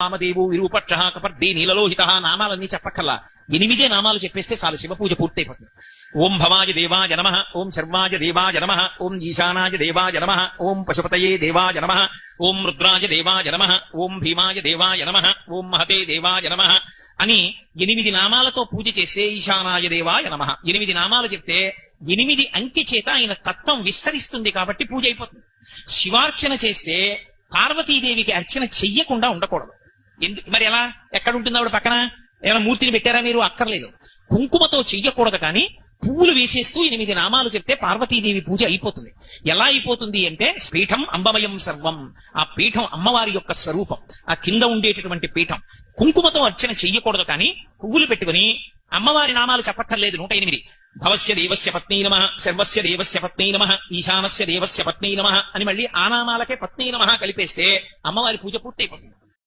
రామదేవు విరూపక్ష కపర్ది నీలలోహిత నామాలన్నీ చెప్పక్కల్లా ఎనిమిదే నామాలు చెప్పేస్తే చాలు శివ పూజ పూర్తయిపోతుంది ఓం భవాయ దేవాయ నమ ఓం శర్వాయ దేవాయ నమ ఓం ఈశానాయ దేవాయ నమ ఓం పశుపతయే దేవాయ నమ ఓం రుద్రాయ దేవాయ నమ ఓం భీమాయ దేవాయ నమ ఓం మహతే దేవాయ నమ అని ఎనిమిది నామాలతో పూజ చేస్తే ఈశానాయ దేవాయ నమ. ఎనిమిది నామాలు చెప్తే ఎనిమిది అంకె చేత ఆయన తత్వం విస్తరిస్తుంది కాబట్టి పూజ అయిపోతుంది. శివార్చన చేస్తే పార్వతీదేవికి అర్చన చెయ్యకుండా ఉండకూడదు. ఎందుకు? మరి ఎలా? ఎక్కడ ఉంటుంది ఆవిడ పక్కన? ఏమైనా మూర్తిని పెట్టారా మీరు? అక్కర్లేదు. కుంకుమతో చెయ్యకూడదు కానీ పువ్వులు వేసేస్తూ ఎనిమిది నామాలు చెప్తే పార్వతీదేవి పూజ అయిపోతుంది. ఎలా అయిపోతుంది అంటే పీఠం అంబమయం సర్వం. ఆ పీఠం అమ్మవారి యొక్క స్వరూపం. ఆ కింద ఉండేటటువంటి పీఠం. కుంకుమతో అర్చన చెయ్యకూడదు కానీ పువ్వులు పెట్టుకుని అమ్మవారి నామాలు చెప్పక్కర్లేదు. నూట ఎనిమిది. భవస్య దేవస్య పత్నీ నమ సర్వస్య దేవస్య పత్నీ నమ ఈశానస్య దేవస్య పత్నీ నమ అని మళ్ళీ ఆ నామాలకే పత్నీ నమ కలిపేస్తే అమ్మవారి పూజ పూర్తయిపోతుంది.